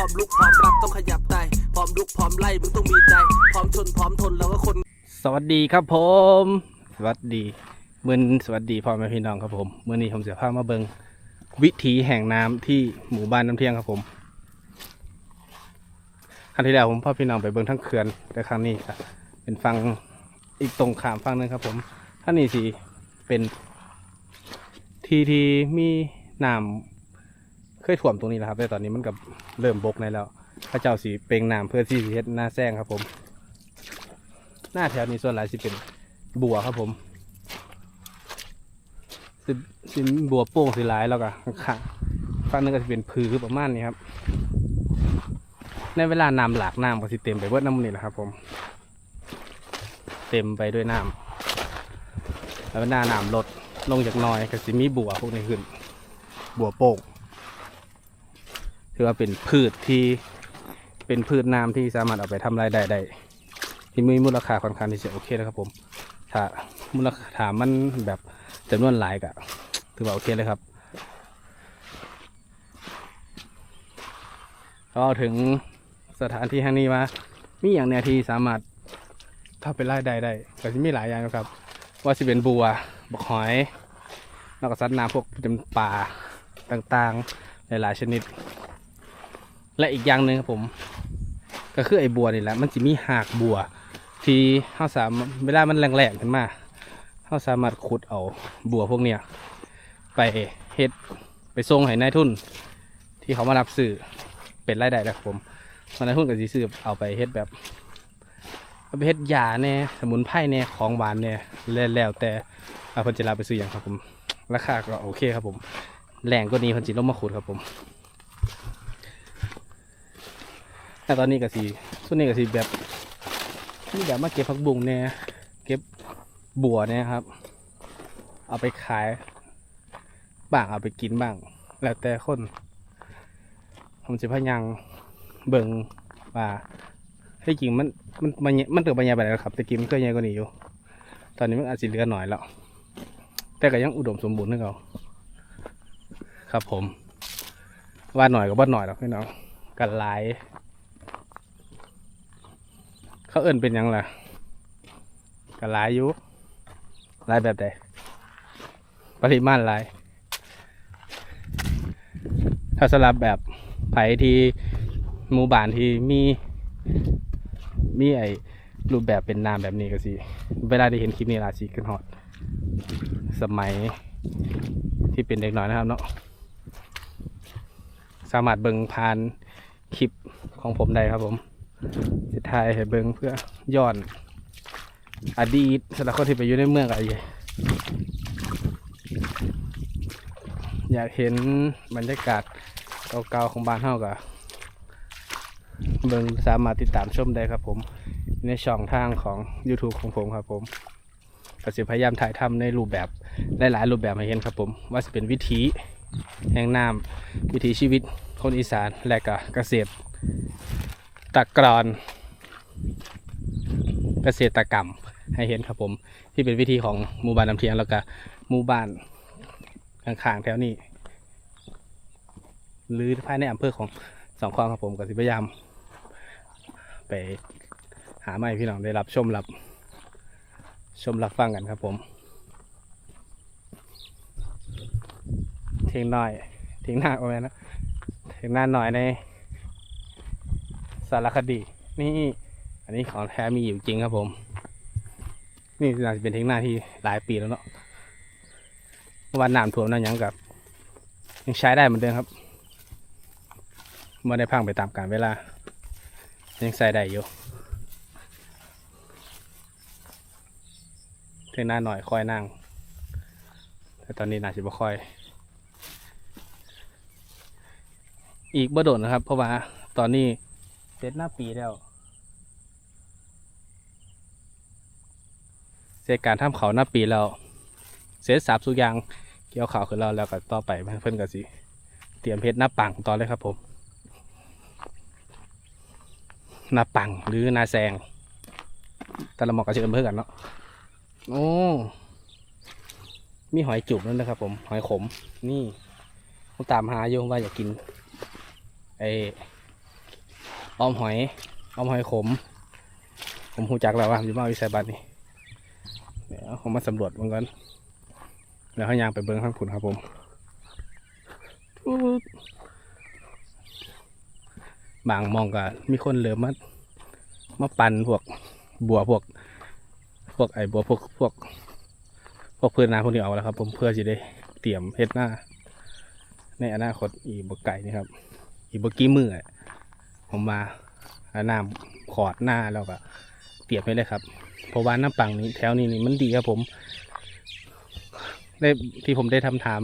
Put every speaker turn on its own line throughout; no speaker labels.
ร้อมลุกพร้อมรับต้องขยับไตพร้อมลุกพร้อมไล่มึงต้องมีใจ พร้อมชนพร้อมทนแล้วก็คน
สวัสดีครับผม สวัสดีมือนสวัสดีพ่อแม่พี่น้องครับผมเมื่อนี้ผมเสียภาพมาเบิงวิถีแห่งน้ำที่หมู่บ้านน้ำเที่ยงครับผมครั้งที่แล้วผมพ่อพี่น้องไปเบิงทั้งเขื่อนแต่ครั้งนี้ครับเป็นฟังอีกตรงขามฟังหนึงครับผมท่างนี้สิเป็นที่ที่มีน้ำ เคยท่วมตรงนี้แหละครับ แต่ตอนนี้มันกับเริ่มบกในแล้วพระเจ้าสีเปล่งน้ำเพื่อที่เฮ็ดหน้าแซงครับผม หน้าแถวนี้ส่วนหลายสิเป็นบัวครับผมสิสิบัวโป่งสิหลายแล้วก็ข้างฝั่งนึงก็จะเป็นพือประมาณนี้ครับ ในเวลาน้ำหลากน้ำก็สิเต็มไปเบิดน้ำนี่แหละครับ ผม เต็มไปด้วยน้ำแล้วหน้าน้ำลดลงจากน้อยก็สิมีบัวพวกนี้ขึ้น บัวโป่ง ถือว่าเป็นพืชที่เป็นพืชน้ำที่สามารถเอาไปทำรายได้ได้ที่มีมูลค่าค่อนข้างที่จะโอเคนะครับผม ถ้ามูลค่าถามมันแบบจำนวนหลายก็ถือว่าโอเคเลยครับ ก็ถึงสถานที่แห่งนี้ว่ามีอย่างเนี้ยที่สามารถถ้าเป็นรายได้ได้ก็จะมีหลายอย่างนะครับ ว่าจะเป็นบัวบกหอยแล้วก็สัตว์น้ำพวกเป็นป่าต่างๆ หลายๆชนิด และอีกอย่างหนึ่งครับผม ก็คือไอ้บัวนี่แหละมันจะมีหากบัว ที่เขาสามารถเวลามันแรงๆขึ้นมาเขาสามารถขุดเอาบัวพวกเนี้ยไปเฮ็ดไปส่งให้นายทุน ที่เขามารับซื้อเป็นรายได้นะครับผมนายทุนก็สิซื้อเอาไปเฮ็ดแบบเอาไปเฮ็ดยาแน่สมุนไพรแน่ของหวานแน่แล้วแต่เอาพิ่นจะรับไปซื้ออย่างครับผมราคาก็โอเคครับผมแรงกว่านี้พิ่นสิลงมาขุดครับผม แต่ตอนนี้ก็สิส่วนนี้ก็สิแบบนี่แบบมาเก็บผักบุ้งเนี่ยเก็บบัวเนี่ยครับ เอาไปขายบ้างเอาไปกินบ้าง แล้วแต่คนผมจะพยายามเบิ่งว่าที่จริงมันมันมันมันเติบใบใหญ่ไปแล้วครับแต่กินมันเคยใหญ่กว่านี้อยู่ ตอนนี้มันอาจจะเหลือหน่อยแล้ว แต่ก็ยังอุดมสมบูรณ์นึกเอาครับผมว่าหน่อยก็ว่หน่อยหรอกพี่น้องกันหลาย เขาเอิ่นเป็นยังล่ะก็หลายอยู่หลายแบบใดปริมาณหลาย ถ้าสลับแบบไผที่หมู่บ้านที่มีมีไอรูปแบบเป็นนามแบบนี้ก็สิ เวลาได้เห็นคลิปนี้ลาสิขึ้นฮอด สมัยที่เป็นเด็กน้อยนะครับเนาะสามารถเบิ่งผ่านคลิปของผมได้ครับผม สิถ่ายให้เบิ่งเพื่อย้อน อดีตสำหรับคนที่ไปอยู่ในเมืองอะไรอยากเห็นบรรยากาศเก่าๆของบ้านเฮาก็เบิ่งสามารถติดตามชมได้ครับผม ในช่องทางของ YouTube ของผมครับผมก็สิพยายามถ่ายทำในรูปแบบหลายๆรูปแบบให้เห็นครับผม ว่าจะเป็นวิถีแห่งน้ำวิถีชีวิตคนอีสานและก็เกษตร ตะกรอนเกษตรกรรมให้เห็นครับผม ที่เป็นวิธีของหมู่บ้านน้ำเทียงแล้วก็หมู่บ้านข้างๆแถวนี้ หรือภายในอำเภอของสองคลองครับผมก็สิพยายาม ไปหาไม้พี่น้องได้รับชมรับ ชมรับฟังกันครับผม เทียงน้อยเทียงหน้าโอ้ยนะเทียงหน้าหน่อยใน สารคดี นี่ อันนี้ของแท้มีอยู่จริงครับผม นี่น่าจะเป็นเทคโนโลยีที่หลายปีแล้วเนาะเมื่อวันน้ำท่วมนั่นยังกับ ยังใช้ได้เหมือนเดิมครับเมื่อได้พังไปตามกาลเวลา ยังใส่ได้อยู่เทหน้าหน่อยค่อยนั่ง แต่ตอนนี้น่าจะบ่ค่อย อีกบ่โดนนะครับ เพราะว่าตอนนี้ เสร็จหน้าปีแล้วเสร็จการทำเขาหน้าปีแล้วเสร็จสาบสุกอยางเกี่ยวเขาวขึ้นแล้วแล้วก็ต่อไปเพิ่นก็สิเตรียมเพชรหน้าปังต่อเลยครับผมหน้าปังหรือหน้าแซงแต่ละหมอกก็จะเป็นเพื่อกันเนาะโอ้มีหอยจุบนั่นนะครับผมหอยขมนี่ผมตามหาอยู่ว่าอยากกินไอ ออมหอยออมหอยขม ผมหูจักแล้วว่าอยู่บ้านวิสัยบัตรนี่เดี๋ยวผมมาสำรวจมันก่อนแล้วเขายางไปเบิ้งข้างคุณครับผมบางมองก็มีคนเหลือมามาปั่นพวกบัวพวก พวกไอ้บัวพวกพวก พวกพืชนาพวกนี้เอาแล้วครับ ผมเพื่อจะได้เตรียมเฮ็ดหน้า ในอนาคตอีกบกไก่นี่ครับ อีกบกี้มือ ผมมาเอาน้ำขอดหน้าแล้วก็เตรียมไว้เลยครับ เพราะว่าน้ำปังนี้แถวนี้นี่มันดีครับผมได้ที่ผมได้ทำถาม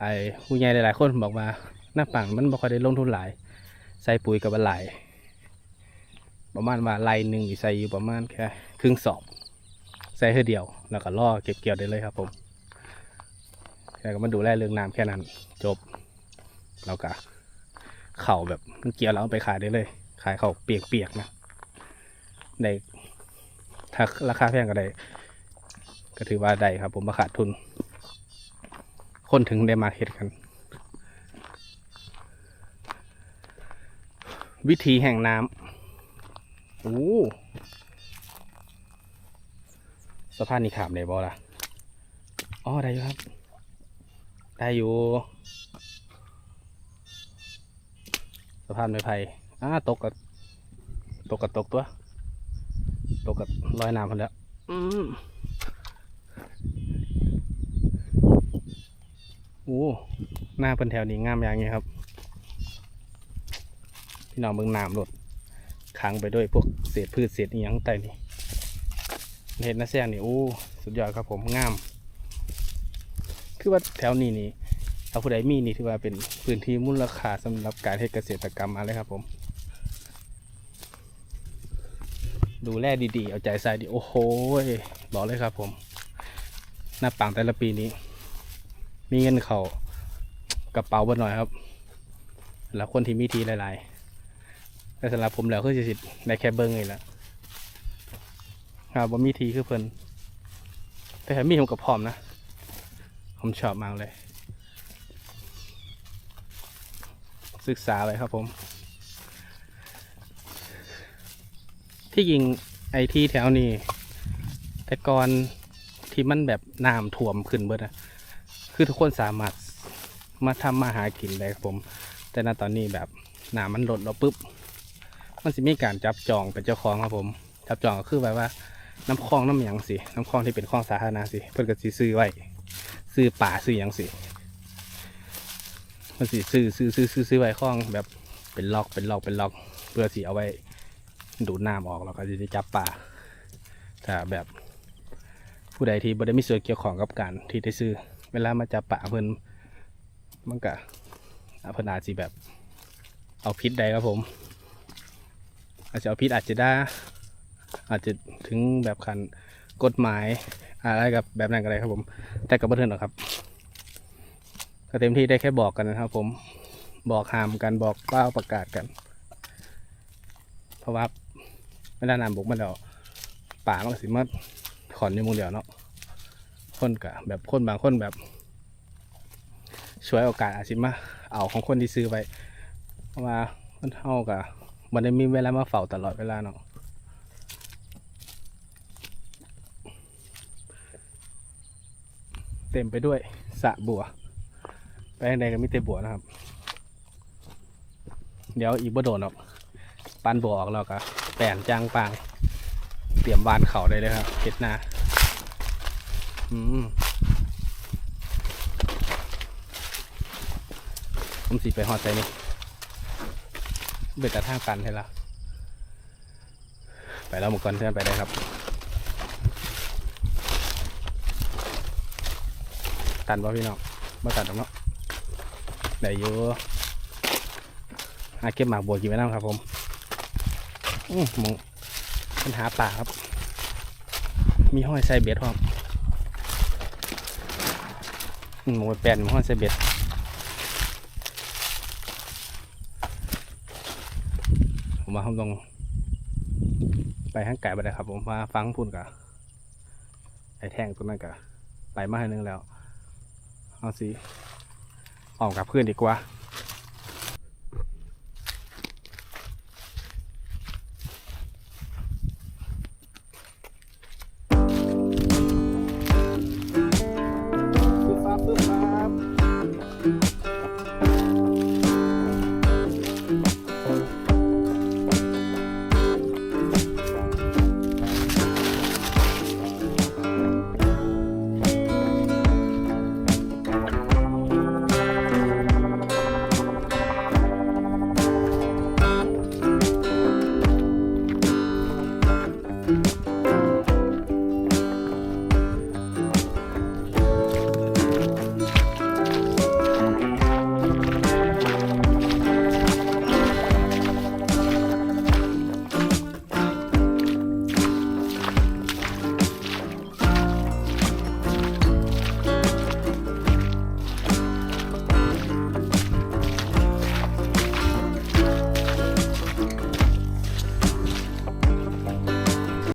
ไอ้ผู้ใหญ่หลายๆคนบอกว่าหน้าปังมันบ่ค่อยได้ลงทุนหลาย ใส่ปุ๋ยกับหลายประมาณว่าไรหนึ่งนี่ใส่อยู่ประมาณแค่ครึ่งสอบใส่เท่อเดียว แล้วก็ล่อเก็บเกี่ยวได้เลยครับผมแค่ก็มาดูแลเรื่องน้ำแค่นั้นจบแล้วก็ เข่าแบบมันเกี่ยวแล้วเอาไปขายได้เลย ขายเข่าเปียกๆนะได้ถ้าราคาแพงก็ได้ก็ถือว่าได้ครับ ผมมาขาดทุน คนถึงได้มาเฮ็ดกัน วิธีแห่งน้ำโอ้สะพานนี่ขามได้บ่ล่ะอ๋อได้อยู่ครับ ได้อยู่สะพานไม้ไผ่อ่าตกกับตกกับตกตัว ตกกับลอยน้ำพันแล้วอืมโอ้หน้าเป็นแถวนี้งามอย่างนี้ครับ พี่น้องเบิ่งน้ำหลดขังไปด้วยพวกเศษพืชเศษอีหยังใต้นี่เห็นนะแซงนี่โอ้สุดยอดครับผมงาม คือว่าแถวนี้นี่ ถ้าผู้ใดมีนี่ถือว่าเป็นพื้นที่มูลค่าสำหรับการเฮ็ดเกษตรกรรมอะไรครับผม ดูแลดีๆ เอาใจใส่ดีโอ้โหบอกเลยครับผมหน้าปังแต่ละปีนี้ มีเงินเขากระเป๋าบ่หน่อยครับสำหรับคนที่มีทีหลายๆ แต่สำหรับผมแล้วคือสิได้แค่เบิ้งเลยละครับว่ามีทีคือเพิ่นแต่ถ้ามีผมกับพร้อมนะ ผมชอบมากเลย ศึกษาเลยครับผม ที่ยิงไอที่แถวนี้ แต่ก่อนที่มันแบบน้ำท่วมขึ้นเบิดนะคือทุกคนสามารถมาทำมาหากินได้ครับผม แต่ณตอนนี้แบบน้ำมันลดแล้วปุ๊บ มันสิมีการจับจองเป็นเจ้าของครับผม จับจองก็คือแบบว่าน้ำคลองน้ำหยังสิ น้ำคลองที่เป็นคลองสาธารณะสิ เพื่อนก็ซื้อไว้ ซื้อป่าซื้อหยังสิ มันสิซื้อซื้อซื้อซื้อซื้อไว้คลองแบบเป็นล็อกเป็นล็อกเป็นล็อก เพื่อสิเอาไว้ดูดน้ำออกแล้วก็จะจับป่าถ้าแบบผู้ใดที่บ่ได้มีส่วนเกี่ยวข้องกับการที่ได้ซื้อ เวลามาจับป่าเพิ่นมันก็เพิ่นอาจสิแบบ เอาพิษใดครับผม อาจจะเอาพิษอาจจะได้อาจจะถึงแบบขันกฎหมายอะไรกับแบบนั้นก็ได้ครับผม แต่กับบันเทิงหรอกครับ ก็เต็มที่ได้แค่บอกกันนะครับ ผมบอกห้ามกันบอกเป้าประกาศกัน เพราะว่าไม่ได้นำบุกมาแล้วป่ามันสิมาถอนอยู่มุงเดียวเนาะคนกะแบบคนบางคนแบบช่วยโอกาสอาจสิมาเอาของคนที่ซื้อไว้เพราะว่ามันเท่ากับมันได้มีเวลามาเฝ้าตลอดเวลาเนาะเต็มไปด้วยสะบัว ไปทางใดก็มีแต่บัวนะครับ เดี๋ยวอีกบ่โดนหรอกปันบัวออกแล้วก็แปลนจางปาง เตรียมบานเขาได้เลยครับเห็ดหน้าอืมผมสีไปหอดใจนี่เบ็ดแต่ทางกันใช่ละไปแล้วหมดก่อนเพื่อนไปได้ครับ ตันป่ะพี่น้องมาตัดตรงเนาะ ได้อยู่หาเก็บหมากบัวกินไว้น้ำครับผมอือหมองปัญหาป่าครับ มีห้อยใส่เบ็ดพร้อมอืมหมองไปแปลนหมองห้อยใส่เบ็ดผมว่าผมต้องไปข้างไก่ไปเลยครับ ผมมาฟังพูดกับไอ้แท่งตัวนั้นกับไปมาให้นึงแล้ว เอาสิ ออกกับเพื่อนดีกว่า